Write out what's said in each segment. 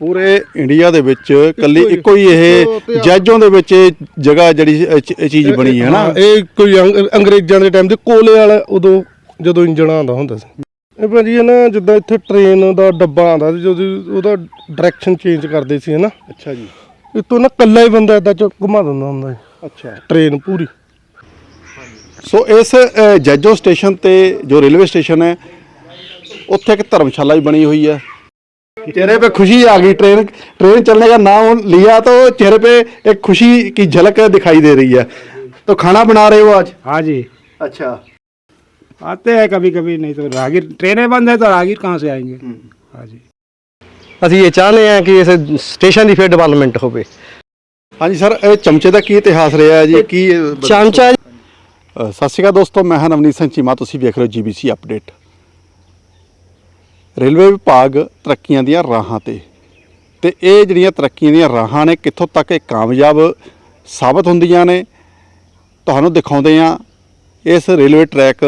ਪੂਰੇ ਇੰਡੀਆ ਦੇ ਵਿੱਚ ਕੱਲੀ ਇੱਕੋ ਹੀ ਇਹ ਜੱਜੋਂ ਦੇ ਵਿੱਚ ਜਗ੍ਹਾ ਜਿਹੜੀ ਇਹ ਚੀਜ਼ ਬਣੀ ਹੈ ਨਾ? ਇਹ ਕੋਈ ਅੰਗਰੇਜ਼ਾਂ ਦੇ ਟਾਈਮ ਦੇ ਕੋਲੇ ਵਾਲਾ ਉਦੋਂ ਜਦੋਂ ਇੰਜਣ ਆਉਂਦਾ ਹੁੰਦਾ ਸੀ। ਇਹ ਭਾਜੀ ਹੈ ਨਾ ਜਿੱਦਾਂ ਇੱਥੇ ਟ੍ਰੇਨ ਦਾ ਡੱਬਾ ਆਉਂਦਾ ਸੀ ਜਦੋਂ ਉਹਦਾ ਡਾਇਰੈਕਸ਼ਨ ਚੇਂਜ ਕਰਦੇ ਸੀ ਹੈ ਅੱਛਾ ਜੀ। ਇਤੋਂ ਨਾ ਕੱਲਾ ਹੀ ਬੰਦਾ ਇਦਾਂ ਚ ਘੁਮਾ ਦਿੰਦਾ ਹੁੰਦਾ ਸੀ। ਅੱਛਾ। ਟ੍ਰੇਨ ਪੂਰੀ। ਸੋ ਇਸ ਜੱਜੋ ਸਟੇਸ਼ਨ ਤੇ ਜੋ ਰੇਲਵੇ ਸਟੇਸ਼ਨ ਹੈ ਉੱਥੇ ਇੱਕ ਧਰਮਸ਼ਾਲਾ ਹੀ ਬਣੀ ਹੋਈ ਹੈ। चेहरे पे खुशी आ गई ट्रेन ट्रेन चलने का नाम लिया तो चेहरे पे एक खुशी की झलक दिखाई दे रही है तो खाना बना रहे हो आज हाँ जी अच्छा आते हैं कभी कभी नहीं तो राहगीर ट्रेनें बंद है तो राहगीर कहाँ से आएंगे हाँ जी ਅਸੀਂ ਇਹ ਚਾਹੁੰਦੇ ਹਾਂ ਕਿ ਇਸ ਸਟੇਸ਼ਨ ਦੀ ਫਿਰ ਡਿਵੈਲਪਮੈਂਟ ਹੋਵੇ ਹਾਂਜੀ ਸਰ ਇਹ ਚਮਚੇ ਦਾ ਕੀ ਇਤਿਹਾਸ ਰਿਹਾ ਹੈ ਜੀ ਕੀ ਚਮਚਾ ਅ, ਸਤਿ ਸ਼੍ਰੀ ਅਕਾਲ ਦੋਸਤੋ ਮੈਂ ਹਾਂ ਨਵਨੀਤ ਸਿੰਘ ਚੀਮਾ ਤੁਸੀਂ ਵੇਖ ਰਹੇ ਹੋ ਜੀਬੀਸੀ ਅਪਡੇਟ ਰੇਲਵੇ ਵਿਭਾਗ ਤਰੱਕੀਆਂ ਦੀਆਂ ਰਾਹਾਂ ਤੇ। ਤੇ ਇਹ ਜਿਹੜੀਆਂ ਤਰੱਕੀਆਂ ਦੀਆਂ ਰਾਹਾਂ ਨੇ, ਕਿੱਥੋਂ ਤੱਕ ਇਹ ਕਾਮਯਾਬ ਸਾਬਤ ਹੁੰਦੀਆਂ ਨੇ, ਤੁਹਾਨੂੰ ਦਿਖਾਉਂਦੇ ਆ ਇਸ ਰੇਲਵੇ ਟਰੈਕ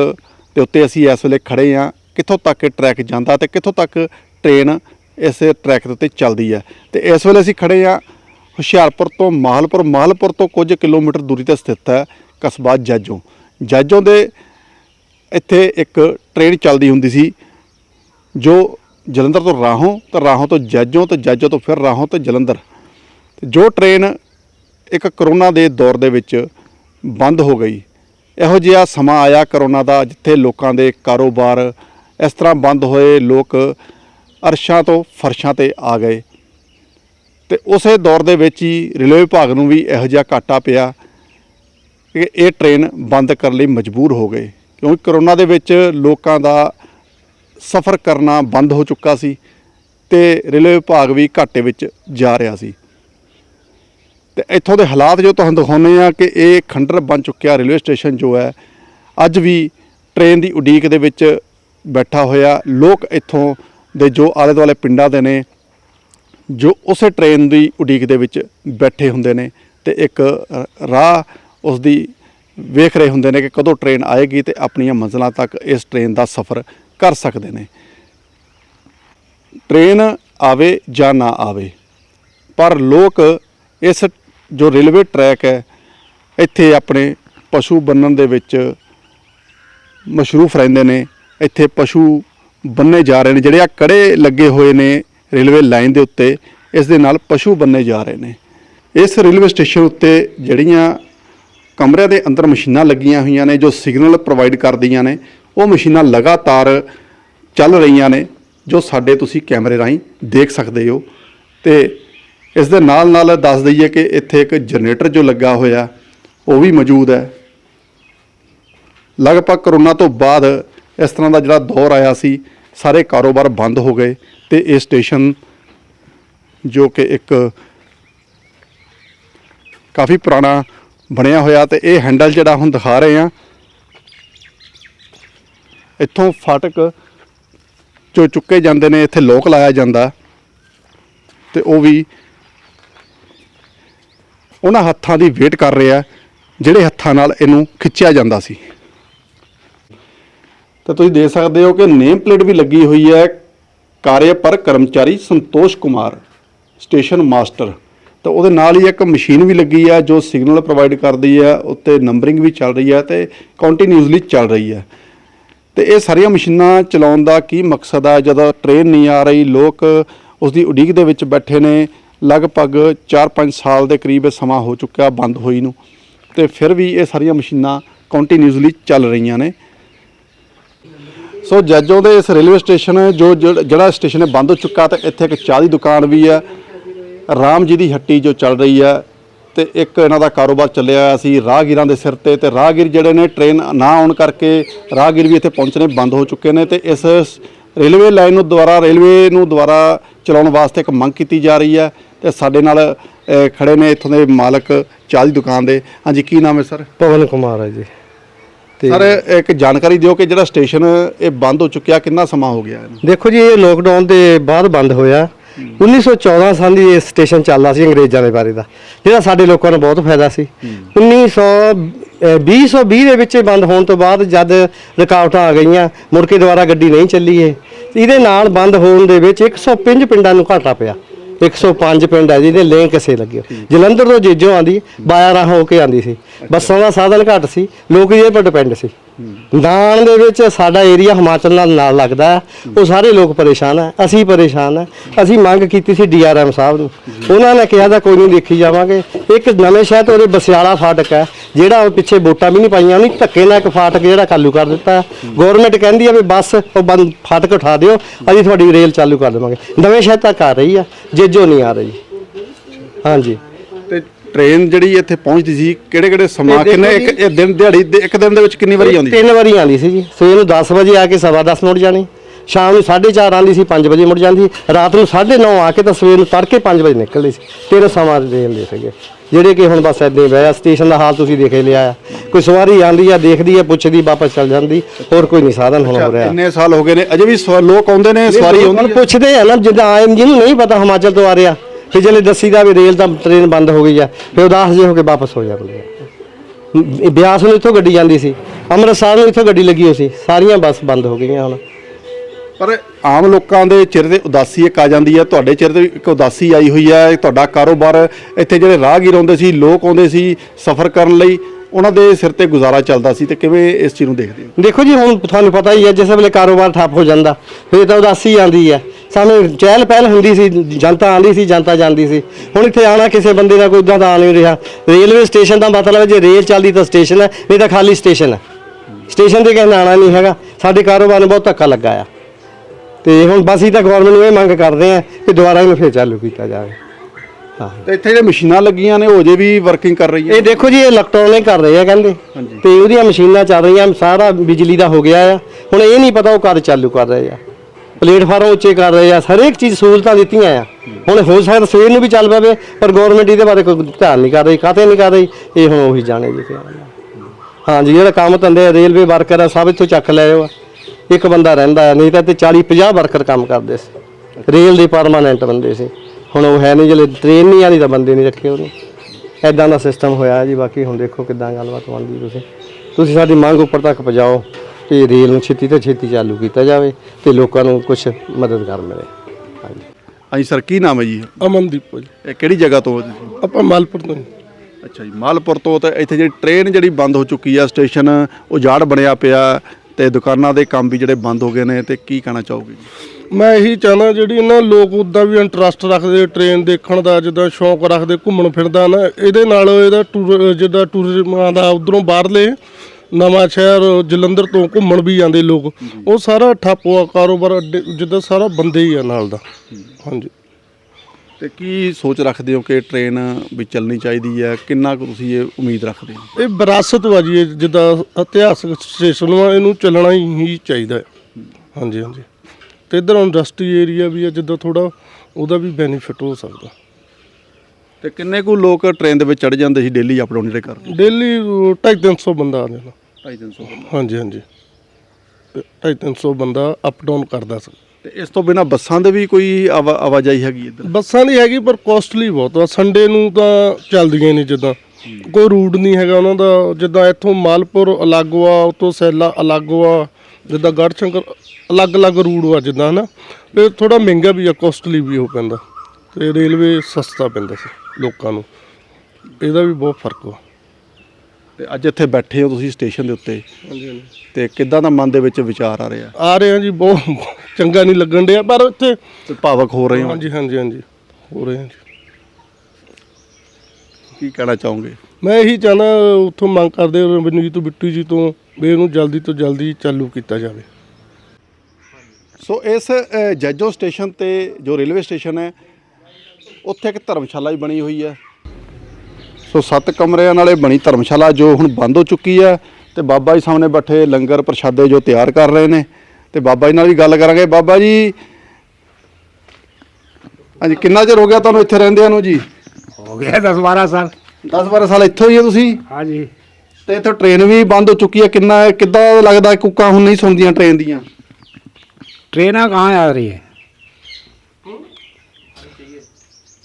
ਦੇ ਉੱਤੇ ਅਸੀਂ ਇਸ ਵੇਲੇ ਖੜੇ ਆ ਕਿੱਥੋਂ ਤੱਕ ਇਹ ਟਰੈਕ ਜਾਂਦਾ ਤੇ ਕਿੱਥੋਂ ਤੱਕ ਟ੍ਰੇਨ ਇਸ ਟਰੈਕ ਦੇ ਉੱਤੇ ਚੱਲਦੀ ਹੈ। ਤੇ ਇਸ ਵੇਲੇ ਅਸੀਂ ਖੜੇ ਆ ਹੁਸ਼ਿਆਰਪੁਰ ਤੋਂ ਮਾਹਲਪੁਰ। ਮਾਹਲਪੁਰ ਤੋਂ ਕੁਝ ਕਿਲੋਮੀਟਰ ਦੂਰੀ ਤੇ ਸਥਿਤ ਹੈ ਕਸਬਾ ਜੱਜੋਂ। ਜੱਜੋਂ ਦੇ ਇੱਥੇ ਇੱਕ ਟ੍ਰੇਨ ਚੱਲਦੀ ਹੁੰਦੀ ਸੀ। ਜੋ ਜਲੰਧਰ ਤੋਂ ਰਾਹੋਂ, ਤੇ ਰਾਹੋਂ ਤੋਂ ਜੱਜੋਂ, ਤੇ ਜੱਜੋਂ ਤੋਂ ਫਿਰ ਰਾਹੋਂ ਤੇ ਜਲੰਧਰ। ਜੋ ਟ੍ਰੇਨ ਇੱਕ ਕਰੋਨਾ ਦੇ ਦੌਰ ਦੇ ਵਿੱਚ ਬੰਦ ਹੋ ਗਈ, ਇਹੋ ਜਿਹਾ ਸਮਾਂ ਆਇਆ ਕਰੋਨਾ ਦਾ, ਜਿੱਥੇ ਲੋਕਾਂ ਦੇ ਕਾਰੋਬਾਰ ਇਸ ਤਰ੍ਹਾਂ ਬੰਦ ਹੋਏ, ਲੋਕ ਅਰਸ਼ਾਂ ਤੋਂ ਫਰਸ਼ਾਂ ਤੇ ਆ ਗਏ। ਤੇ ਉਸੇ ਦੌਰ ਦੇ ਵਿੱਚ ਹੀ ਰੇਲਵੇ ਵਿਭਾਗ ਨੂੰ ਵੀ ਇਹੋ ਜਿਹਾ ਘਾਟਾ ਪਿਆ ਕਿ ਇਹ ਟ੍ਰੇਨ ਬੰਦ ਕਰਨ ਲਈ ਮਜਬੂਰ ਹੋ ਗਏ। ਕਿਉਂਕਿ ਕਰੋਨਾ ਦੇ ਵਿੱਚ ਲੋਕਾਂ ਦਾ ਸਫ਼ਰ ਕਰਨਾ ਬੰਦ ਹੋ ਚੁੱਕਾ ਸੀ ਤੇ ਰੇਲਵੇ ਵਿਭਾਗ ਵੀ ਘਾਟੇ ਵਿੱਚ ਜਾ ਰਿਹਾ ਸੀ। ਤੇ ਇੱਥੋਂ ਦੇ ਹਾਲਾਤ ਜੋ ਤੁਹਾਨੂੰ ਦਿਖਾਉਂਦੇ ਆ ਕਿ ਇਹ ਖੰਡਰ ਬਣ ਚੁੱਕਿਆ ਰੇਲਵੇ ਸਟੇਸ਼ਨ ਜੋ ਹੈ, ਅੱਜ ਵੀ ਟ੍ਰੇਨ ਦੀ ਉਡੀਕ ਦੇ ਵਿੱਚ ਬੈਠਾ ਹੋਇਆ, ਲੋਕ ਇੱਥੋਂ ਦੇ ਜੋ ਆਲੇ ਦੁਆਲੇ ਪਿੰਡਾਂ ਦੇ ਨੇ, ਜੋ ਉਸੇ ਟ੍ਰੇਨ ਦੀ ਉਡੀਕ ਦੇ ਵਿੱਚ ਬੈਠੇ ਹੁੰਦੇ ਨੇ ਤੇ ਇੱਕ ਰਾਹ ਉਸ ਦੀ ਵੇਖ ਰਹੇ ਹੁੰਦੇ ਨੇ ਕਿ ਕਦੋਂ ਟ੍ਰੇਨ ਆਏਗੀ ਤੇ ਆਪਣੀਆਂ ਮੰਜ਼ਲਾਂ ਤੱਕ ਇਸ ਟ੍ਰੇਨ ਦਾ ਸਫ਼ਰ ਕਰ ਸਕਦੇ ਨੇ। ਟ੍ਰੇਨ ਆਵੇ ਜਾਂ ਨਾ ਆਵੇ, ਪਰ ਲੋਕ ਇਸ ਜੋ ਰੇਲਵੇ ਟਰੈਕ ਹੈ, ਇੱਥੇ ਆਪਣੇ ਪਸ਼ੂ ਬੰਨਣ ਦੇ ਵਿੱਚ ਮਸ਼ਰੂਫ ਰਹਿੰਦੇ ਨੇ। ਇੱਥੇ ਪਸ਼ੂ ਬੰਨੇ ਜਾ ਰਹੇ ਨੇ, ਜਿਹੜੇ ਆ ਕੜੇ ਲੱਗੇ ਹੋਏ ਨੇ ਰੇਲਵੇ ਲਾਈਨ ਦੇ ਉੱਤੇ, ਇਸ ਦੇ ਨਾਲ ਪਸ਼ੂ ਬੰਨੇ ਜਾ ਰਹੇ ਨੇ। ਇਸ ਰੇਲਵੇ ਸਟੇਸ਼ਨ ਉੱਤੇ ਜਿਹੜੀਆਂ ਕਮਰਿਆਂ ਦੇ ਅੰਦਰ ਮਸ਼ੀਨਾਂ ਲੱਗੀਆਂ ਹੋਈਆਂ ਨੇ, ਜੋ ਸਿਗਨਲ ਪ੍ਰੋਵਾਈਡ ਕਰਦੀਆਂ ਨੇ ਉਹ ਮਸ਼ੀਨਾਂ ਲਗਾਤਾਰ ਚੱਲ ਰਹੀਆਂ ਨੇ, ਜੋ ਸਾਡੇ ਤੁਸੀਂ ਕੈਮਰੇ ਰਾਹੀਂ ਦੇਖ ਸਕਦੇ ਹੋ। ਤੇ ਇਸ ਦੇ ਨਾਲ ਨਾਲ ਦੱਸ ਦਈਏ ਕਿ ਇੱਥੇ ਇੱਕ ਜਨਰੇਟਰ ਜੋ ਲੱਗਾ ਹੋਇਆ, ਉਹ ਵੀ ਮੌਜੂਦ ਹੈ। ਲਗਭਗ ਕਰੋਨਾ ਤੋਂ ਬਾਅਦ ਇਸ ਤਰ੍ਹਾਂ ਦਾ ਜਿਹੜਾ ਦੌਰ ਆਇਆ ਸੀ, ਸਾਰੇ ਕਾਰੋਬਾਰ ਬੰਦ ਹੋ ਗਏ ਤੇ ਇਹ ਸਟੇਸ਼ਨ ਜੋ ਕਿ ਇੱਕ ਕਾਫੀ ਪੁਰਾਣਾ ਬਣਿਆ ਹੋਇਆ ਤੇ ਇਹ ਹੈਂਡਲ ਜਿਹੜਾ ਹੁਣ ਦਿਖਾ ਰਹੇ ਆ ਇੱਥੋਂ ਫਾਟਕ ਜੋ ਚੁੱਕੇ ਜਾਂਦੇ ਨੇ, ਇੱਥੇ ਲੋਕ ਲਾਇਆ ਜਾਂਦਾ। ਤੇ ਉਹ ਵੀ ਉਹਨਾਂ ਹੱਥਾਂ ਦੀ ਵੇਟ ਕਰ ਰਿਹਾ, ਜਿਹੜੇ ਹੱਥਾਂ ਨਾਲ ਇਹਨੂੰ ਖਿੱਚਿਆ ਜਾਂਦਾ ਸੀ। ਤਾਂ ਤੁਸੀਂ ਦੇਖ ਸਕਦੇ ਹੋ ਕਿ ਨੇਮ ਪਲੇਟ ਵੀ ਲੱਗੀ ਹੋਈ ਹੈ ਕਾਰਜ ਪਰ ਕਰਮਚਾਰੀ ਸੰਤੋਸ਼ ਕੁਮਾਰ, ਸਟੇਸ਼ਨ ਮਾਸਟਰ। ਤਾਂ ਉਹਦੇ ਨਾਲ ਹੀ ਇੱਕ ਮਸ਼ੀਨ ਵੀ ਲੱਗੀ ਹੈ ਜੋ ਸਿਗਨਲ ਪ੍ਰੋਵਾਈਡ ਕਰਦੀ ਹੈ ਉੱਤੇ ਨੰਬਰਿੰਗ ਵੀ ਚੱਲ ਰਹੀ ਹੈ ਤੇ ਕੰਟੀਨਿਊਸਲੀ ਚੱਲ ਰਹੀ ਹੈ ਤੇ ਇਹ ਸਾਰੀਆਂ ਮਸ਼ੀਨਾਂ ਚਲਾਉਣ ਦਾ ਕੀ ਮਕਸਦ ਹੈ ਜਦੋਂ ਟ੍ਰੇਨ ਨਹੀਂ ਆ ਰਹੀ, ਲੋਕ ਉਸ ਦੀ ਉਡੀਕ ਦੇ ਵਿੱਚ ਬੈਠੇ ਨੇ, ਲਗਭਗ 4-5 ਸਾਲ ਦੇ ਕਰੀਬ ਇਹ ਸਮਾਂ ਹੋ ਚੁੱਕਿਆ ਬੰਦ ਹੋਈ ਨੂੰ। ਤੇ ਫਿਰ ਵੀ ਇਹ ਸਾਰੀਆਂ ਮਸ਼ੀਨਾਂ ਕੰਟੀਨਿਊਸਲੀ ਚੱਲ ਰਹੀਆਂ ਨੇ। ਸੋ ਜੱਜੋਂ ਦੇ ਇਸ ਰੇਲਵੇ ਸਟੇਸ਼ਨ ਜੋ ਜਿਹੜਾ ਜਿਹੜਾ ਸਟੇਸ਼ਨ ਹੈ ਬੰਦ ਹੋ ਚੁੱਕਾ ਤੇ ਇੱਥੇ ਇੱਕ ਚਾਹ ਦੀ ਦੁਕਾਨ ਵੀ ਹੈ। ਰਾਮ ਜੀ ਦੀ ਹੱਟੀ ਜੋ ਚੱਲ ਰਹੀ ਹੈ। ਤੇ ਇੱਕ ਇਹਨਾਂ ਦਾ ਕਾਰੋਬਾਰ ਚੱਲਿਆ ਹੋਇਆ ਸੀ ਰਾਹਗੀਰਾਂ ਦੇ ਸਿਰ ਤੇ ਤੇ ਰਾਹਗੀਰ ਜਿਹੜੇ ਨੇ ਟ੍ਰੇਨ ਨਾ ਆਉਣ ਕਰਕੇ ਰਾਹਗੀਰ ਵੀ ਇੱਥੇ ਪਹੁੰਚਣੇ ਬੰਦ ਹੋ ਚੁੱਕੇ ਨੇ ਤੇ ਇਸ ਰੇਲਵੇ ਲਾਈਨ ਨੂੰ ਦੁਬਾਰਾ ਰੇਲਵੇ ਨੂੰ ਦੁਬਾਰਾ ਚਲਾਉਣ ਵਾਸਤੇ ਇੱਕ ਮੰਗ ਕੀਤੀ ਜਾ ਰਹੀ ਹੈ ਤੇ ਸਾਡੇ ਨਾਲ ਖੜੇ ਨੇ ਇੱਥੋਂ ਦੇ ਮਾਲਕ ਚਾਹ ਦੀ ਦੁਕਾਨ ਦੇ। ਹਾਂਜੀ ਕੀ ਨਾਮ ਹੈ ਸਰ? ਪਵਨ ਕੁਮਾਰ ਹੈ ਜੀ। ਸਰ ਇੱਕ ਜਾਣਕਾਰੀ ਦਿਓ ਕਿ ਜਿਹੜਾ ਸਟੇਸ਼ਨ ਇਹ ਬੰਦ ਹੋ ਚੁੱਕਿਆ ਕਿੰਨਾ ਸਮਾਂ ਹੋ ਗਿਆ ਦੇਖੋ ਜੀ ਇਹ ਲੋਕਡਾਊਨ ਦੇ ਬਾਅਦ ਬੰਦ ਹੋਇਆ। 1914 ਸਾਲ ਦੀ ਇਹ ਸਟੇਸ਼ਨ ਚੱਲਦਾ ਸੀ ਅੰਗਰੇਜ਼ਾਂ ਦੇ ਬਾਰੇ ਦਾ, ਜਿਹੜਾ ਸਾਡੇ ਲੋਕਾਂ ਨੂੰ ਬਹੁਤ ਫਾਇਦਾ ਸੀ। 1900 ਅਹ 2020 ਦੇ ਵਿੱਚ ਬੰਦ ਹੋਣ ਤੋਂ ਬਾਅਦ ਜਦ ਰੁਕਾਵਟਾਂ ਆ ਗਈਆਂ, ਮੁੜ ਕੇ ਦੁਬਾਰਾ ਗੱਡੀ ਨਹੀਂ ਚੱਲੀ ਇਹ। ਇਹਦੇ ਨਾਲ ਬੰਦ ਹੋਣ ਦੇ ਵਿੱਚ 105 ਪਿੰਡਾਂ ਨੂੰ ਘਾਟਾ ਪਿਆ। 105 ਪਿੰਡ ਹੈ ਜਿਹਦੇ ਲਿੰਕ ਕਿਸੇ ਲੱਗੇ ਹੋਏ। ਜਲੰਧਰ ਤੋਂ ਜੇਜੋ ਆਂਦੀ ਬਾਇਆ ਰਾਹ ਹੋ ਕੇ ਆਂਦੀ ਸੀ। ਬੱਸਾਂ ਦਾ ਸਾਧਨ ਘੱਟ ਸੀ, ਲੋਕ ਇਹ ਪਰ ਡਿਪੈਂਡ ਸੀ। ਦਾਨ ਦੇ ਵਿੱਚ ਸਾਡਾ ਏਰੀਆ ਹਿਮਾਚਲ ਨਾਲ ਨਾਲ ਲੱਗਦਾ ਹੈ। ਉਹ ਸਾਰੇ ਲੋਕ ਪਰੇਸ਼ਾਨ ਹੈ, ਅਸੀਂ ਪਰੇਸ਼ਾਨ ਹੈ। ਅਸੀਂ ਮੰਗ ਕੀਤੀ ਸੀ ਡੀਆਰਐਮ ਸਾਹਿਬ ਨੂੰ। ਉਹਨਾਂ ਨੇ ਕਿਹਾ ਤਾਂ ਕੋਈ ਨਹੀਂ, ਦੇਖੀ ਜਾਵਾਂਗੇ। ਇੱਕ ਨਵੇਂ ਸ਼ਹਿਰ ਤੋਂ ਉਹਦੇ ਬਸਿਆਲਾ ਫਾਟਕ ਹੈ, ਜਿਹੜਾ ਉਹ ਪਿੱਛੇ ਵੋਟਾਂ ਵੀ ਨਹੀਂ ਪਾਈਆਂ, ਉਹਨੇ ਧੱਕੇ ਨਾਲ ਇੱਕ ਫਾਟਕ ਜਿਹੜਾ ਚਾਲੂ ਕਰ ਦਿੱਤਾ ਗਵਰਨਮੈਂਟ ਕਹਿੰਦੀ ਆ ਵੀ ਬੱਸ, ਉਹ ਬੰਦ ਫਾਟਕ ਉਠਾ ਦਿਓ, ਅਸੀਂ ਤੁਹਾਡੀ ਰੇਲ ਚਾਲੂ ਕਰ ਦੇਵਾਂਗੇ। ਨਵੇਂ ਸ਼ਹਿਰ ਤੱਕ ਆ ਰਹੀ ਆ ਜੇਜੋ ਨਹੀਂ ਆ ਰਹੀ। ਹਾਂਜੀ। ਤੇ ਟ੍ਰੇਨ ਜਿਹੜੀ ਇੱਥੇ ਪਹੁੰਚਦੀ ਸੀ ਕਿਹੜੇ ਕਿਹੜੇ ਸਮਾਂ ਕਿੰਨੇ ਇੱਕ। ਇਹ ਦਿਨ ਦਿਹਾੜੀ ਦੇ ਇੱਕ ਦਿਨ ਦੇ ਵਿੱਚ ਕਿੰਨੀ ਵਾਰੀ ਆਉਂਦੀ ਸੀ? ਤਿੰਨ ਵਾਰੀ ਆਉਂਦੀ ਸੀ ਜੀ। ਸਵੇਰ ਨੂੰ 10 ਵਜੇ ਆ ਕੇ ਸਵਾ 10 ਮੁੜ ਜਾਣੀ। ਸ਼ਾਮ ਨੂੰ 4:30 ਆਉਂਦੀ ਸੀ 5 ਵਜੇ ਮੁੜ ਜਾਂਦੀ। ਸੀ ਰਾਤ ਨੂੰ 9:30 ਆ ਕੇ ਤਾਂ ਸਵੇਰ ਨੂੰ ਤੜਕੇ 5 ਵਜੇ ਨਿਕਲਦੀ ਸੀ। ਤਿੰਨ ਸਮਾਂ ਰੇਲ ਦੇ ਸੀਗੇ। ਜਿਹੜੇ ਕਿ ਹੁਣ ਬਸ ਏਦਾਂ ਹੀ ਪਿਆ ਸਟੇਸ਼ਨ ਦਾ ਹਾਲ ਤੁਸੀਂ ਦੇਖ ਹੀ ਲਿਆ ਆ। ਕੋਈ ਸਵਾਰੀ ਆਂਦੀ ਆ ਦੇਖਦੀ ਆ ਪੁੱਛਦੀ ਵਾਪਸ ਚੱਲ ਜਾਂਦੀ। ਹੋਰ ਕੋਈ ਨਹੀਂ ਸਾਧਨ ਹੁਣ ਹੋ ਰਿਹਾ। ਇੰਨੇ ਸਾਲ ਹੋ ਗਏ ਨੇ? ਅਜੇ ਵੀ ਸਵਾ- ਲੋਕ ਆਉਂਦੇ ਨੇ ਸਵਾਰੀ ਆਉਂਦੀ ਹੈ ਪੁੱਛਦੇ ਆ ਨਾ ਜਿੱਦਾਂ ਆਏ ਜਿਹਨੂੰ ਨਹੀਂ ਪਤਾ ਹਿਮਾਚਲ ਤੋਂ ਆ ਰਿਹਾ। ਫਿਰ ਜਿਹੜੇ ਦੱਸੀਦਾ ਵੀ ਰੇਲ ਤਾਂ ਟ੍ਰੇਨ ਬੰਦ ਹੋ ਗਈ ਆ ਫਿਰ ਉਦਾਸ ਜੇ ਹੋ ਕੇ ਵਾਪਸ ਹੋ ਜਾਂਦੇ ਆ ਬਿਆਸ ਨੂੰ ਇੱਥੋਂ ਗੱਡੀ ਜਾਂਦੀ ਸੀ ਅੰਮ੍ਰਿਤਸਰ ਨੂੰ ਇੱਥੋਂ ਗੱਡੀ ਲੱਗੀ ਹੋਈ ਸੀ ਸਾਰੀਆਂ ਬੱਸ ਬੰਦ ਹੋ ਗਈਆਂ ਹੁਣ। ਪਰ ਆਮ ਲੋਕਾਂ ਦੇ ਚਿਹਰੇ ਤੇ ਉਦਾਸੀ ਇੱਕ ਆ ਜਾਂਦੀ ਹੈ ਤੁਹਾਡੇ ਚਿਹਰੇ ਤੇ ਇੱਕ ਉਦਾਸੀ ਆਈ ਹੋਈ ਹੈ ਤੁਹਾਡਾ ਕਾਰੋਬਾਰ ਇੱਥੇ ਜਿਹੜੇ ਰਾਹਗੀਰ ਆਉਂਦੇ ਸੀ ਲੋਕ ਆਉਂਦੇ ਸੀ ਸਫ਼ਰ ਕਰਨ ਲਈ ਉਹਨਾਂ ਦੇ ਸਿਰ ਤੇ ਗੁਜ਼ਾਰਾ ਚੱਲਦਾ ਸੀ ਤੇ ਕਿਵੇਂ ਇਸ ਚੀਜ਼ ਨੂੰ ਦੇਖਦੇ ਹੋ? ਦੇਖੋ ਜੀ ਹੁਣ ਤੁਹਾਨੂੰ ਪਤਾ ਹੀ ਹੈ ਜਿਸ ਵੇਲੇ ਕਾਰੋਬਾਰ ਠੱਪ ਹੋ ਜਾਂਦਾ ਫਿਰ ਤਾਂ ਉਦਾਸੀ ਆਂਦੀ ਹੈ ਸਾਨੂੰ ਚਹਿਲ ਪਹਿਲ ਹੁੰਦੀ ਸੀ ਜਨਤਾ ਆਂਦੀ ਸੀ ਜਨਤਾ ਜਾਂਦੀ ਸੀ। ਹੁਣ ਇੱਥੇ ਆਣਾ ਕਿਸੇ ਬੰਦੇ ਦਾ ਕੋਈ ਇਦਾਂ ਦਾ ਆ ਨਹੀਂ ਰਿਹਾ। ਰੇਲਵੇ ਸਟੇਸ਼ਨ ਦਾ ਮਤਲਬ ਹੈ ਜੇ ਰੇਲ ਚੱਲਦੀ ਤਾਂ ਸਟੇਸ਼ਨ ਹੈ ਨਹੀਂ ਤਾਂ ਖਾਲੀ ਸਟੇਸ਼ਨ ਹੈ। ਸਟੇਸ਼ਨ ਤੇ ਕਹਿੰਦਾ ਆਣਾ ਨਹੀਂ ਹੈਗਾ। ਸਾਡੇ ਕਾਰੋਬਾਰ ਨੂੰ ਬਹੁਤ ਧੱਕਾ ਲੱਗਾ ਆ। ਤੇ ਹੁਣ ਬਸ ਹੀ ਤਾਂ ਗਵਰਨਮੈਂਟ ਨੂੰ ਇਹ ਮੰਗ ਕਰਦੇ ਆ ਕਿ ਦੁਬਾਰਾ ਇਹਨੂੰ ਫਿਰ ਚਾਲੂ ਕੀਤਾ ਜਾਵੇ। ਹਾਂ। ਤੇ ਇੱਥੇ ਜਿਹੜੇ ਮਸ਼ੀਨਾਂ ਲੱਗੀਆਂ ਨੇ ਉਹ ਜੇ ਵੀ ਵਰਕਿੰਗ ਕਰ ਰਹੀਆਂ ਇਹ ਦੇਖੋ ਜੀ ਇਹ ਇਲੈਕਟ੍ਰੋਨਿਕ ਕਰ ਰਹੇ ਆ ਕਹਿੰਦੇ। ਤੇ ਉਹਦੀਆਂ ਮਸ਼ੀਨਾਂ ਚੱਲ ਰਹੀਆਂ ਸਾਰਾ ਬਿਜਲੀ ਦਾ ਹੋ ਗਿਆ ਆ। ਹੁਣ ਇਹ ਨਹੀਂ ਪਤਾ ਉਹ ਕਦ ਚਾਲੂ ਕਰ ਰਹੇ ਆ। ਪਲੇਟਫਾਰਮ ਉੱਚੇ ਕਰ ਰਹੇ ਆ ਹਰੇਕ ਚੀਜ਼ ਸਹੂਲਤਾਂ ਦਿੱਤੀਆਂ ਆ। ਹੁਣ ਹੋ ਸਕਦਾ ਸਵੇਰ ਨੂੰ ਵੀ ਚੱਲ ਪਵੇ ਪਰ ਗਵਰਨਮੈਂਟ ਇਹਦੇ ਬਾਰੇ ਕੋਈ ਧਿਆਨ ਨਹੀਂ ਕਰ ਰਹੀ ਕਾਤੇ ਨਹੀਂ ਕਰ ਰਹੀ ਇਹ ਹੁਣ ਉਹੀ ਜਾਣੇ ਜੀ ਹਾਂਜੀ ਹਾਂ ਜਿਹੜਾ ਕੰਮ ਧੰਦੇ ਆ, ਰੇਲਵੇ ਵਰਕਰ ਆ ਸਭ ਇੱਥੋਂ ਚੱਕ ਲਿਆਏ ਆ। ਇੱਕ ਬੰਦਾ ਰਹਿੰਦਾ ਆ, ਨਹੀਂ ਤਾਂ ਤੇ 40 50 ਵਰਕਰ ਕੰਮ ਕਰਦੇ ਸੀ। ਰੇਲ ਦੇ ਪਰਮਾਨੈਂਟ ਬੰਦੇ ਸੀ। ਹੁਣ ਉਹ ਹੈ ਨਹੀਂ ਜਿਹੜੇ ਟ੍ਰੇਨ ਨਹੀਂ ਆਣੀ ਤਾਂ ਬੰਦੇ ਨਹੀਂ ਰੱਖੇ ਉਹਨੇ। ਐਦਾਂ ਦਾ ਸਿਸਟਮ ਹੋਇਆ ਜੀ ਬਾਕੀ ਹੁਣ ਦੇਖੋ ਕਿੱਦਾਂ ਗੱਲਬਾਤ ਬਣਦੀ ਤੁਸੀਂ। ਤੁਸੀਂ ਸਾਡੀ ਮੰਗ ਉੱਪਰ ਤੱਕ ਪਹੁੰਚਾਓ। ਕਿ ਰੇਲ ਨੂੰ ਛੇਤੀ ਤੋਂ ਛੇਤੀ ਚਾਲੂ ਕੀਤਾ ਜਾਵੇ ਤੇ ਲੋਕਾਂ ਨੂੰ ਕੁਝ ਮਦਦਗਾਰ ਮਿਲੇ। ਹਾਂਜੀ। ਹਾਂਜੀ ਸਰ ਕੀ ਨਾਮ ਹੈ ਜੀ? ਅਮਨਦੀਪ ਜੀ। ਇਹ ਕਿਹੜੀ ਜਗ੍ਹਾ ਤੋਂ ਹੋ ਤੁਸੀਂ? ਆਪਾਂ ਮਾਲਪੁਰ ਤੋਂ ਜੀ। ਅੱਛਾ ਜੀ ਮਾਲਪੁਰ ਤੋਂ ਤਾਂ ਇੱਥੇ ਜਿਹੜੀ ਟ੍ਰੇਨ ਜਿਹੜੀ ਬੰਦ ਹੋ ਚੁੱਕੀ ਆ ਸਟੇਸ਼ਨ ਉਜਾੜ ਬਣਿਆ ਪਿਆ ਤੇ ਦੁਕਾਨਾਂ ਦੇ ਕੰਮ ਵੀ ਜਿਹੜੇ ਬੰਦ ਹੋ ਗਏ ਨੇ ਤੇ ਕੀ ਕਹਿਣਾ ਚਾਹੋਗੇ ਜੀ? ਮੈਂ ਇਹੀ ਚਾਹਨਾ ਜਿਹੜੀ ਨਾ ਲੋਕ ਉਦਾਂ ਵੀ ਇੰਟਰਸਟ ਰੱਖਦੇ ਟ੍ਰੇਨ ਦੇਖਣ ਦਾ ਜਿੱਦਾਂ ਸ਼ੌਂਕ ਰੱਖਦੇ ਘੁੰਮਣ ਫਿਰਦਾ ਨਾ ਇਹਦੇ ਨਾਲ ਇਹਦਾ ਟੂਰ ਜਿੱਦਾਂ ਟੂਰਿਜ਼ਮਾਂ ਦਾ ਉਧਰੋਂ ਬਾਹਰਲੇ ਨਵਾਂ ਸ਼ਹਿਰ ਜਲੰਧਰ ਤੋਂ ਘੁੰਮਣ ਵੀ ਜਾਂਦੇ ਲੋਕ। ਉਹ ਸਾਰਾ ਠੱਪ ਹੋਆ ਕਾਰੋਬਾਰ ਅੱਡੇ- ਜਿੱਦਾਂ ਸਾਰਾ ਬੰਦੇ ਹੀ ਆ ਨਾਲ ਦਾ। ਹਾਂਜੀ। ਤੇ ਕੀ ਸੋਚ ਰੱਖਦੇ ਹੋ ਕਿ ਟ੍ਰੇਨ ਵੀ ਚੱਲਣੀ ਚਾਹੀਦੀ ਹੈ? ਕਿੰਨਾ ਕੁ ਤੁਸੀਂ ਇਹ ਉਮੀਦ ਰੱਖਦੇ ਹੋ? ਇਹ ਵਿਰਾਸਤ ਵਾ ਜੀ ਇਹ ਜਿੱਦਾਂ ਇਤਿਹਾਸਕ ਸਟੇਸ਼ਨ ਵਾ ਇਹਨੂੰ ਚੱਲਣਾ ਹੀ ਚਾਹੀਦਾ ਹੈ। ਹਾਂਜੀ ਹਾਂਜੀ। ਤੇ ਇਧਰ ਇੰਡਸਟਰੀ ਏਰੀਆ ਵੀ ਹੈ ਜਿੱਦਾਂ ਥੋੜਾ ਉਹਦਾ ਵੀ ਬੈਨੀਫਿਟ ਹੋ ਸਕਦਾ। ਤੇ ਕਿੰਨੇ ਕੁ ਲੋਕ ਟ੍ਰੇਨ ਦੇ ਵਿੱਚ ਚੜ ਜਾਂਦੇ ਸੀ ਡੇਲੀ ਅਪ ਡਾਊਨ ਜਿਹੜੇ ਕਰਦੇ ਡੇਲੀ 250 ਬੰਦਾ ਆ ਜਾਣਾ 250 ਹਾਂਜੀ ਹਾਂਜੀ। 250 ਬੰਦਾ ਅਪ ਡਾਊਨ ਕਰਦਾ ਸੀ। ਤੇ ਇਸ ਤੋਂ ਬਿਨਾ ਬੱਸਾਂ ਦੇ ਵੀ ਕੋਈ ਆਵਾ- ਆਵਾਜਾਈ ਹੈਗੀ ਇੱਧਰ? ਬੱਸਾਂ ਦੀ ਹੈਗੀ ਪਰ ਕੋਸਟਲੀ ਬਹੁਤ ਆ। ਸੰਡੇ ਨੂੰ ਤਾਂ ਚੱਲਦੀਆਂ ਨਹੀਂ ਜਿੱਦਾਂ। ਕੋਈ ਰੂਟ ਨਹੀਂ ਹੈਗਾ ਉਹਨਾਂ ਦਾ। ਜਿੱਦਾਂ ਇੱਥੋਂ ਮਾਲਪੁਰ ਅਲੱਗ ਵਾ ਉਤੋਂ ਸੈਲਾ ਅਲੱਗ ਵਾ ਜਿੱਦਾਂ ਗੜਸ਼ੰਕਰ ਅਲੱਗ-ਅਲੱਗ ਰੂਟ ਵਾ ਜਿੱਦਾਂ ਹਨਾ। ਇਹ ਥੋੜਾ ਮਹਿੰਗਾ ਵੀ ਆ ਕੋਸਟਲੀ ਵੀ ਹੋ ਪੈਂਦਾ। ਤੇ ਰੇਲਵੇ ਸਸਤਾ ਪੈਂਦਾ ਸੀ ਲੋਕਾਂ ਨੂੰ। ਇਹਦਾ ਵੀ ਬਹੁਤ ਫ਼ਰਕ ਵਾ। ਤੇ ਅੱਜ ਇੱਥੇ ਬੈਠੇ ਹੋ ਤੁਸੀਂ ਸਟੇਸ਼ਨ ਦੇ ਉੱਤੇ। ਹਾਂਜੀ ਹਾਂਜੀ। ਤੇ ਕਿੱਦਾਂ ਦਾ ਮਨ ਦੇ ਵਿੱਚ ਵਿਚਾਰ ਆ ਰਿਹਾ? ਆ ਰਹੇ ਆ ਜੀ ਬਹੁਤ ਚੰਗਾ ਨਹੀਂ ਲੱਗਣ ਡਿਆ ਪਰ ਇੱਥੇ ਤੇ ਭਾਵਕ ਹੋ ਰਹੇ ਹੋ? ਹਾਂਜੀ ਹਾਂਜੀ ਹਾਂਜੀ ਹੋ ਰਹੇ ਆ ਜੀ। ਕੀ ਕਹਿਣਾ ਚਾਹੋਗੇ? ਮੈਂ ਇਹੀ ਚਾਹਨਾ ਉੱਥੋਂ ਮੰਗ ਕਰਦੇ ਰਵਨੀਤ ਬਿੱਟੂ ਜੀ ਤੋਂ ਵੀ ਇਹਨੂੰ ਜਲਦੀ ਤੋਂ ਜਲਦੀ ਚਾਲੂ ਕੀਤਾ ਜਾਵੇ। ਸੋ ਇਸ ਅ, ਜੈਜੋ ਸਟੇਸ਼ਨ ਤੇ ਜੋ ਰੇਲਵੇ ਸਟੇਸ਼ਨ ਹੈ ਉੱਥੇ ਇੱਕ ਧਰਮਸ਼ਾਲਾ ਵੀ ਬਣੀ ਹੋਈ ਹੈ। ਸੋ ਸੱਤ ਕਮਰਿਆਂ ਨਾਲੇ ਬਣੀ ਧਰਮਸ਼ਾਲਾ ਜੋ ਹੁਣ ਬੰਦ ਹੋ ਚੁੱਕੀ ਹੈ ਤੇ ਬਾਬਾ ਜੀ ਸਾਹਮਣੇ ਬੈਠੇ ਲੰਗਰ ਪ੍ਰਸ਼ਾਦੇ ਜੋ ਤਿਆਰ ਕਰ ਰਹੇ ਨੇ ਤੇ ਬਾਬਾ ਜੀ ਨਾਲ ਵੀ ਗੱਲ ਕਰਾਂਗੇ ਬਾਬਾ ਜੀ ਹਾਂਜੀ ਕਿੰਨਾ ਚਿਰ ਹੋ ਗਿਆ ਤੁਹਾਨੂੰ ਇੱਥੇ ਰਹਿੰਦਿਆਂ ਨੂੰ ਜੀ हो गया दस बारह साल 10 12 ਸਾਲ ਇੱਥੋਂ ਹੀ ਹੋ ਤੁਸੀਂ हाँ जी ਤੇ ਇੱਥੇ ਟ੍ਰੇਨ ਵੀ ਬੰਦ ਹੋ ਚੁੱਕੀ ਹੈ ਕਿੰਨਾ ਕਿੱਦਾਂ ਲੱਗਦਾ ਕੁੱਕਾਂ ਹੁਣ ਨਹੀਂ ਸੁਣਦੀਆਂ ਟ੍ਰੇਨ ਦੀਆਂ ट्रेनें कहाँ आ रही है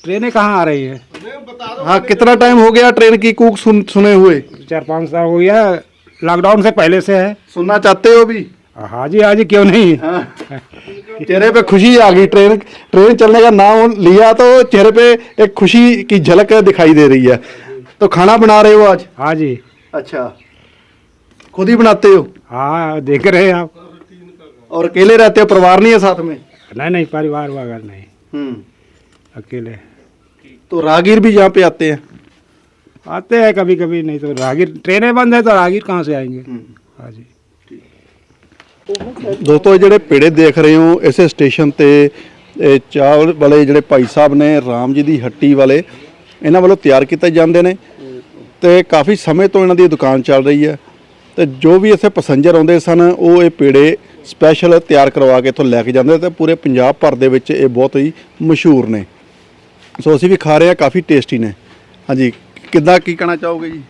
ट्रेनें कहाँ आ रही है? हाँ कितना टाइम हो गया ट्रेन की कूक सुन, सुने हुए? चार पाँच साल हो गया लॉकडाउन से पहले से है। सुनना चाहते हो भी हाँ जी हाँ जी क्यों नहीं? हाँ। चेहरे पे खुशी आ गई ट्रेन ट्रेन चलने का नाम लिया तो चेहरे पे एक खुशी की झलक दिखाई दे रही है। तो खाना बना रहे हो आज? हाँ जी। अच्छा। खुद ही बनाते हो? हाँ देख रहे हैं आप। और अकेले रहते हो परिवार नहीं है साथ में? नहीं नहीं परिवार वगैरह नहीं। हम्म। अकेले। तो राहगीर भी यहाँ पे आते हैं आते हैं कभी कभी नहीं तो राहगीर ट्रेनें बंद है तो राहगीर कहाँ से आएंगे हाँ जी ਦੋਸਤੋ ਇਹ ਜਿਹੜੇ ਪੇੜੇ ਦੇਖ ਰਹੇ ਹੋ ਇਸੇ ਸਟੇਸ਼ਨ ਤੇ ਇਹ ਚਾਹ ਵਾਲੇ ਜਿਹੜੇ ਭਾਈ ਸਾਹਿਬ ਨੇ ਰਾਮ ਜੀ ਦੀ ਹੱਟੀ ਵਾਲੇ ਇਹਨਾਂ ਵੱਲੋਂ ਤਿਆਰ ਕੀਤੇ ਜਾਂਦੇ ਨੇ ਤੇ ਕਾਫੀ ਸਮੇਂ ਤੋਂ ਇਹਨਾਂ ਦੀ ਦੁਕਾਨ ਚੱਲ ਰਹੀ ਹੈ ਤੇ ਜੋ ਵੀ ਇੱਥੇ ਪੈਸੇਂਜਰ ਆਉਂਦੇ ਸਨ ਉਹ ਇਹ ਪੇੜੇ ਸਪੈਸ਼ਲ ਤਿਆਰ ਕਰਵਾ ਕੇ ਇੱਥੋਂ ਲੈ ਕੇ ਜਾਂਦੇ ਤੇ ਪੂਰੇ ਪੰਜਾਬ ਭਰ ਦੇ ਵਿੱਚ ਇਹ ਬਹੁਤ ਹੀ ਮਸ਼ਹੂਰ ਨੇ ਸੋ ਅਸੀਂ ਵੀ ਖਾ ਰਹੇ ਹਾਂ ਕਾਫੀ ਟੇਸਟੀ ਨੇ। ਹਾਂਜੀ ਕਿੱਦਾਂ ਕੀ ਕਹਿਣਾ ਚਾਹੋਗੇ ਜੀ?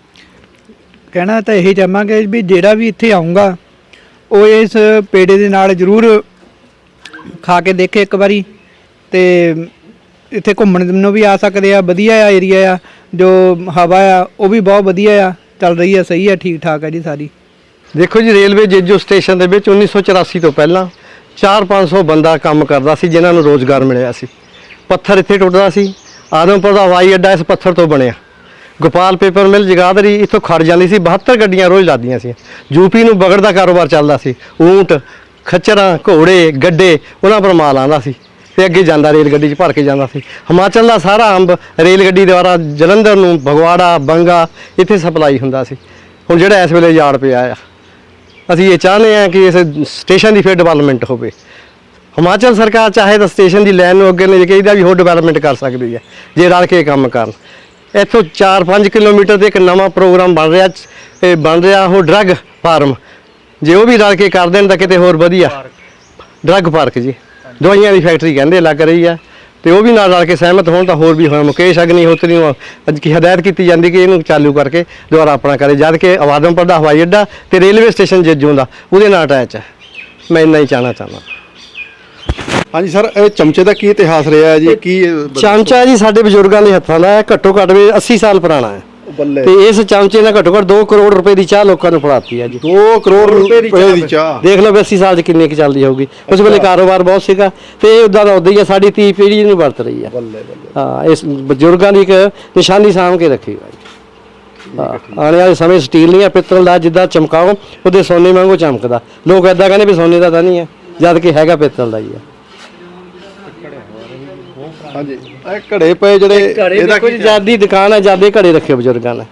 ਕਹਿਣਾ ਤਾਂ ਇਹੀ ਚਾਹਾਂਗੇ ਵੀ ਜਿਹੜਾ ਵੀ ਇੱਥੇ ਆਊਗਾ ਉਹ ਇਸ ਪੇੜੇ ਦੇ ਨਾਲ ਜ਼ਰੂਰ ਖਾ ਕੇ ਦੇਖੇ ਇੱਕ ਵਾਰੀ ਤੇ ਇੱਥੇ ਘੁੰਮਣ ਨੂੰ ਵੀ ਆ ਸਕਦੇ ਆ ਵਧੀਆ ਆ ਏਰੀਆ ਆ ਜੋ ਹਵਾ ਆ ਉਹ ਵੀ ਬਹੁਤ ਵਧੀਆ ਆ ਚੱਲ ਰਹੀ ਆ ਸਹੀ ਆ ਠੀਕ ਠਾਕ ਆ ਜੀ ਸਾਰੀ। ਦੇਖੋ ਜੀ ਰੇਲਵੇ ਜੇਜੋ ਸਟੇਸ਼ਨ ਦੇ ਵਿੱਚ 1984 ਤੋਂ ਪਹਿਲਾਂ 4-500 ਬੰਦਾ ਕੰਮ ਕਰਦਾ ਸੀ ਜਿਨ੍ਹਾਂ ਨੂੰ ਰੋਜ਼ਗਾਰ ਮਿਲਿਆ ਸੀ। ਪੱਥਰ ਇੱਥੇ ਟੁੱਟਦਾ ਸੀ। ਆਦਮਪੁਰ ਦਾ ਹਵਾਈ ਅੱਡਾ ਇਸ ਪੱਥਰ ਤੋਂ ਬਣਿਆ। ਗੋਪਾਲ ਪੇਪਰ ਮਿਲ ਜਗਾਦਰੀ ਇੱਥੋਂ ਖੜ ਜਾਂਦੀ ਸੀ। 72 ਗੱਡੀਆਂ ਰੋਜ਼ ਲਾਦੀਆਂ ਸੀ। ਯੂਪੀ ਨੂੰ ਬਗੜ ਦਾ ਕਾਰੋਬਾਰ ਚੱਲਦਾ ਸੀ। ਊਂਟ, ਖੱਚਰਾਂ, ਘੋੜੇ, ਗੱਡੇ, ਉਹਨਾਂ ਪਰ ਮਾਲ ਆਉਂਦਾ ਸੀ। ਤੇ ਅੱਗੇ ਜਾਂਦਾ ਰੇਲ ਗੱਡੀ 'ਚ ਭਰ ਕੇ ਜਾਂਦਾ ਸੀ। ਹਿਮਾਚਲ ਦਾ ਸਾਰਾ ਅੰਬ ਰੇਲ ਗੱਡੀ ਦੁਆਰਾ ਜਲੰਧਰ ਨੂੰ ਫਗਵਾੜਾ, ਬੰਗਾ, ਇੱਥੇ ਸਪਲਾਈ ਹੁੰਦਾ ਸੀ। ਹੁਣ ਜਿਹੜਾ ਇਸ ਵੇਲੇ ਯਾਰਡ ਪਿਆ ਆ। ਅਸੀਂ ਇਹ ਚਾਹੁੰਦੇ ਹਾਂ ਕਿ ਇਸ ਸਟੇਸ਼ਨ ਦੀ ਫਿਰ ਡਿਵੈਲਪਮੈਂਟ ਹੋਵੇ। ਹਿਮਾਚਲ ਸਰਕਾਰ ਚਾਹੇ ਤਾਂ ਸਟੇਸ਼ਨ ਦੀ ਲਾਈਨ ਨੂੰ ਅੱਗੇ ਲੈ ਕੇ ਇਹਦਾ ਵੀ ਹੋਰ ਡਿਵੈਲਪਮੈਂਟ ਕਰ ਸਕਦੀ ਹੈ, ਜੇ ਰਲ ਕੇ ਕੰਮ ਕਰਨ। ਇੱਥੋਂ 4-5 ਕਿਲੋਮੀਟਰ ਤੇ ਇੱਕ ਨਵਾਂ ਪ੍ਰੋਗਰਾਮ ਬਣ ਰਿਹਾ, ਇਹ ਬਣ ਰਿਹਾ ਉਹ ਡਰੱਗ ਫਾਰਮ ਜੇ ਉਹ ਵੀ ਰਲ ਕੇ ਕਰ ਦੇਣ ਤਾਂ ਕਿਤੇ ਹੋਰ ਵਧੀਆ। ਡਰੱਗ ਪਾਰਕ ਜੀ। ਦਵਾਈਆਂ ਦੀ ਫੈਕਟਰੀ ਕਹਿੰਦੇ ਲੱਗ ਰਹੀ ਆ ਤੇ ਉਹ ਵੀ ਨਾਲ ਰਲ ਕੇ ਸਹਿਮਤ ਹੋਣ ਤਾਂ ਹੋਰ ਵੀ ਹੋਇਆ ਮੁਕੇਸ਼ ਅਗਨੀਹੋਤਰੀ ਨੂੰ ਅੱਜ ਕੀ ਹਦਾਇਤ ਕੀਤੀ ਜਾਂਦੀ ਕਿ ਇਹਨੂੰ ਚਾਲੂ ਕਰਕੇ ਦੁਬਾਰਾ ਆਪਣਾ ਕਰੇ, ਜਦ ਕਿ ਆਵਾਦਮਪੁਰ ਦਾ ਹਵਾਈ ਅੱਡਾ ਤੇ ਰੇਲਵੇ ਸਟੇਸ਼ਨ ਜੇਜੋਂ ਦਾ, ਉਹਦੇ ਨਾਲ ਅਟੈਚ ਹੈ। ਮੈਂ ਇੰਨਾ ਹੀ ਚਾਹਣਾ ਚਾਹੁੰਦਾ। ਹਾਂਜੀ ਸਰ ਇਹ ਚਮਚੇ ਦਾ ਕੀ ਇਤਿਹਾਸ ਰਿਹਾ ਹੈ ਜੀ? ਕੀ ਚਮਚਾ ਜੀ ਸਾਡੇ ਬਜ਼ੁਰਗਾਂ ਦੇ ਹੱਥਾਂ ਦਾ ਹੈ ਘੱਟੋ ਘੱਟ ਵੀ 80 ਸਾਲ ਪੁਰਾਣਾ ਹੈ। ਬੱਲੇ। ਤੇ ਇਸ ਚਮਚੇ ਨਾਲ ਘੱਟੋ ਘੱਟ 2 ਕਰੋੜ ਰੁਪਏ ਦੀ ਚਾਹ ਲੋਕਾਂ ਨੂੰ ਫੜਾਤੀ ਹੈ ਜੀ। 2 ਕਰੋੜ ਰੁਪਏ ਦੀ ਚਾਹ। ਦੇਖ ਲਓ ਵੀ 80 ਸਾਲ 'ਚ ਕਿੰਨੇ ਕੁ ਚੱਲਦੀ ਹੋਊਗੀ। ਉਸ ਵੇਲੇ ਕਾਰੋਬਾਰ ਬਹੁਤ ਸੀਗਾ ਤੇ ਇਹ ਉਦਾਂ ਦਾ ਉਦਾਂ ਹੀ ਸਾਡੀ ਤੀ ਪੀੜ੍ਹੀ ਨੂੰ ਵਰਤ ਰਹੀ ਬੱਲੇ ਬੱਲੇ। ਹਾਂ ਇਸ ਬਜ਼ੁਰਗਾਂ ਦੀ ਇੱਕ ਨਿਸ਼ਾਨੀ ਸਾਂਭ ਕੇ ਰੱਖੀ ਹੋਈ ਹਾਂ। ਆਉਣ ਵਾਲੇ ਸਮੇਂ ਸਟੀਲ ਨਹੀਂ ਆ ਪਿੱਤਲ ਦਾ ਜਿੱਦਾਂ ਚਮਕਾਓ ਉਹਦੇ ਸੋਨੇ ਵਾਂਗੂ ਚਮਕਦਾ। ਲੋਕ ਐਦਾਂ ਕਹਿੰਦੇ ਵੀ ਸੋਨੇ ਦਾ ਤਾਂ ਨਹੀਂ ਹੈ ਜਦ ਕਿ ਹੈਗਾ ਪਿੱਤਲ ਦਾ ਹੀ ਆ ਹਾਂਜੀ। ਇਹ ਘੜੇ ਪਏ ਜਿਹੜੇ ਇਹਦਾ ਕੋਈ ਆਜ਼ਾਦੀ ਦੁਕਾਨ ਹੈ ਆਜ਼ਾਦੇ ਘੜੇ ਰੱਖੇ ਬਜ਼ੁਰਗਾਂ ਨੇ।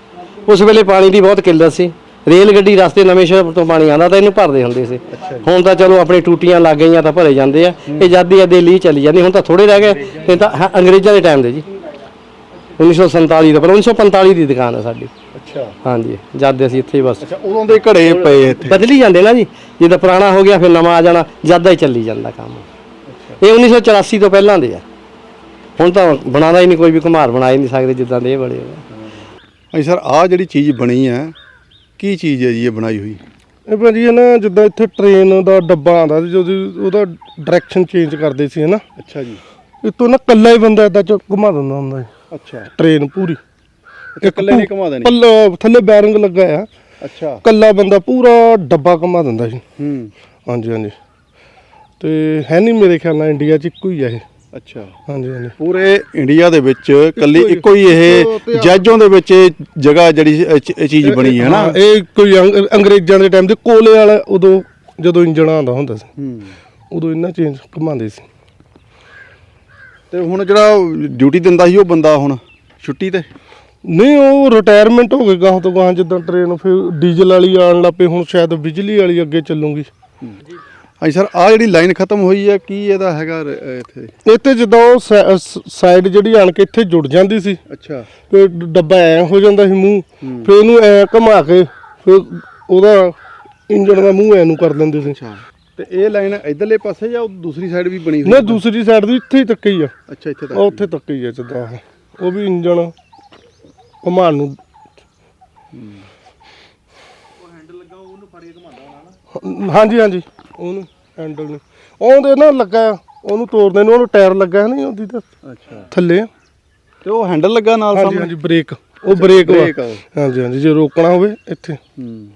ਉਸ ਵੇਲੇ ਪਾਣੀ ਦੀ ਬਹੁਤ ਕਿੱਲਤ ਸੀ। ਰੇਲ ਗੱਡੀ ਰਸਤੇ ਨਵੇਂ ਸ਼ਹਿਰ ਤੋਂ ਪਾਣੀ ਆਉਂਦਾ ਤਾਂ ਇਹਨੂੰ ਭਰਦੇ ਹੁੰਦੇ ਸੀ। ਹੁਣ ਤਾਂ ਚਲੋ ਆਪਣੀ ਟੂਟੀਆਂ ਲੱਗ ਗਈਆਂ ਤਾਂ ਭਰੇ ਜਾਂਦੇ ਆ। ਇਹ ਆਜ਼ਾਦੀ ਆ ਲਈ ਚੱਲੀ ਜਾਂਦੀ ਹੁਣ ਤਾਂ ਥੋੜੇ ਰਹਿ ਗਏ। ਤਾਂ ਹਾਂ, ਅੰਗਰੇਜ਼ਾਂ ਦੇ ਟਾਈਮ ਦੇ ਜੀ। 1947 ਦਾ ਪਰ 1945 ਦੀ ਦੁਕਾਨ ਹੈ ਸਾਡੀ। ਅੱਛਾ। ਹਾਂਜੀ ਜਦ ਅਸੀਂ ਇੱਥੇ ਹੀ ਬਸ। ਅੱਛਾ ਉਦੋਂ ਦੇ ਘੜੇ ਪਏ ਇੱਥੇ। ਬਦਲੀ ਜਾਂਦੇ ਨਾ ਜੀ। ਜਿੱਦਾਂ ਪੁਰਾਣਾ ਹੋ ਗਿਆ ਫਿਰ ਨਵਾਂ ਆ ਜਾਣਾ ਜ਼ਿਆਦਾ ਹੀ ਚੱਲੀ ਜਾਂਦਾ ਕੰਮ। ਇਹ 1984 ਤੋਂ ਪਹਿਲਾਂ ਦੇ ਆ। ਹੁਣ ਤਾਂ ਬਣਾਉਂਦਾ ਹੀ ਨਹੀਂ ਕੋਈ ਵੀ ਘੁਮਾਰ ਬਣਾ ਹੀ ਨਹੀਂ ਸਕਦੇ ਜਿੱਦਾਂ ਦੇ ਇਹ ਬਣੇ ਹਾਂਜੀ ਸਰ ਆਹ ਜਿਹੜੀ ਚੀਜ਼ ਬਣੀ ਹੈ ਕੀ ਚੀਜ਼ ਹੈ ਜੀ ਇਹ ਬਣਾਈ ਹੋਈ? ਇਹ ਭਾਜੀ ਇਹ ਨਾ ਜਿੱਦਾਂ ਇੱਥੇ ਟ੍ਰੇਨ ਦਾ ਡੱਬਾ ਆਉਂਦਾ ਸੀ ਜਦੋਂ ਉਹਦਾ ਡਾਇਰੈਕਸ਼ਨ ਚੇਂਜ ਕਰਦੇ ਸੀ ਹਨਾ? ਅੱਛਾ ਜੀ। ਇਤੋਂ ਨਾ ਕੱਲਾ ਹੀ ਬੰਦਾ ਏਦਾਂ ਚ ਘੁਮਾ ਦਿੰਦਾ ਹੁੰਦਾ ਸੀ। ਅੱਛਾ। ਟ੍ਰੇਨ ਪੂਰੀ। ਇਕੱਲੇ ਨਹੀਂ ਘੁਮਾ ਦੇਣੀ ਪੱਲ ਥੱਲੇ ਬੈਰਿੰਗ ਲੱਗਾ ਆ। ਅੱਛਾ। ਕੱਲਾ ਬੰਦਾ ਪੂਰਾ ਡੱਬਾ ਘੁਮਾ ਦਿੰਦਾ ਸੀ। ਹੂੰ। ਹਾਂਜੀ ਹਾਂਜੀ। ਤੇ ਹੈ ਨਹੀਂ ਮੇਰੇ ਖਿਆਲ ਨਾਲ ਇੰਡੀਆ 'ਚ ਇੱਕੋ ਹੀ ਆ ਇਹ। ਅੱਛਾ। ਹਾਂਜੀ ਹਾਂਜੀ। ਪੂਰੇ ਇੰਡੀਆ ਦੇ ਵਿੱਚ ਕੱਲੀ ਇੱਕੋ ਹੀ- ਇੱਕੋ ਹੀ ਇਹ ਇੱਕੋ ਤੇ ਆ- ਜੱਜੋਂ ਦੇ ਵਿੱਚ ਇਹ ਜਗ੍ਹਾ ਜਿਹੜੀ ਇਹ ਚ- ਇਹ ਚੀਜ਼ ਬਣੀ ਹੈ ਨਾ। ਹਾਂ, ਇਹ ਕੋਈ ਅੰਗ- ਅੰਗਰੇਜ਼ਾਂ ਦੇ ਟਾਈਮ ਦੇ ਕੋਲੇ ਵਾਲਾ ਉਦੋਂ ਜਦੋਂ ਇੰਜਣ ਆਉਂਦਾ ਹੁੰਦਾ ਸੀ। ਹੂੰ। ਉਦੋਂ ਇਹਨਾਂ ਚੇਂਜ ਘੁਮਾਉਂਦੇ ਸੀ। ਤੇ ਹੁਣ ਜਿਹੜਾ ਡਿਊਟੀ ਦਿੰਦਾ ਸੀ ਉਹ ਬੰਦਾ ਹੁਣ ਛੁੱਟੀ ਤੇ? ਨਹੀਂ ਉਹ ਰਿਟਾਇਰਮੈਂਟ ਹੋ ਗਏ ਗਾਹਾਂ ਤੋਂ ਗਾਹਾਂ ਜਿੱਦਾਂ ਟ੍ਰੇਨ ਫਿਰ ਡੀਜ਼ਲ ਵਾਲੀ ਆਉਣ ਲੱਪੇ ਹੁਣ ਸ਼ਾਇਦ ਬਿਜਲੀ ਵਾਲੀ ਅੱਗੇ ਚੱਲੂਗੀ। ਹਾਂਜੀ ਸਰ ਆ ਜਿਹੜੀ ਲਾਈਨ ਖਤਮ ਹੋਈ ਹੈ ਕੀ ਇਹਦਾ ਹੈਗਾ ਰ- ਅਹ ਇੱਥੇ? ਇੱਥੇ ਜਦੋਂ ਸਾਈਡ ਜਿਹੜੀ ਆਣ ਕੇ ਇੱਥੇ ਜੁੜ ਜਾਂਦੀ ਸੀ। ਅੱਛਾ। ਫਿਰ ਡ- ਡੱਬਾ ਐ ਹੋ ਜਾਂਦਾ ਸੀ ਮੂੰਹ। ਫਿਰ ਇਹਨੂੰ ਐ ਘੁਮਾ ਕੇ ਫਿਰ ਉਹਦਾ ਇੰਜਣ ਦਾ ਮੂੰਹ ਐ ਨੂੰ ਕਰ ਦਿੰਦੇ ਸੀ। ਅੱਛਾ। ਤੇ ਇਹ ਲਾਈਨ ਇਧਰਲੇ ਪਾਸੇ ਜਾਂ ਉਹ ਦੂਸਰੀ ਸਾਈਡ ਵੀ ਬਣੀ ਹੋਈ ਨਾ ਹੈ? ਦੂਸਰੀ ਸਾਈਡ ਦੀ ਇੱਥੇ ਹੀ ਤੱਕ ਹੀ ਆ। ਅੱਛਾ ਇੱਥੇ ਤੱਕ ਉਹ ਉੱਥੇ ਤੱਕ ਹੀ ਆ ਜਿੱਦਾਂ ਉਹ। ਉਹ ਵੀ ਇੰਜਣ ਘੁਮਾਉਣ ਨੂੰ। ਹਾਂਜੀ ਹਾਂਜੀ। ਉਹਨੂੰ ਹੈਂਡਲ ਨੂੰ। ਉਹਦੇ ਨਾ ਲੱਗਾ ਉਹਨੂੰ ਤੋੜਦੇ ਨੂੰ ਉਹਨੂੰ ਟਾਇਰ ਲੱਗਾ ਨਹੀਂ ਉਹਦੀ ਤਾਂ। ਅੱਛਾ। ਥੱਲੇ। ਤੇ ਉਹ ਹੈਂਡਲ ਲੱਗਾ ਨਾਲ ਹਾਂਜੀ ਸਾਹਮਣੇ? ਹਾਂਜੀ ਬ੍ਰੇਕ ਉਹ ਬ੍ਰੇਕ ਵਾ। ਹਾਂਜੀ ਹਾਂਜੀ ਜੇ ਰੋਕਣਾ ਹੋਵੇ ਇੱਥੇ। ਹੂੰ।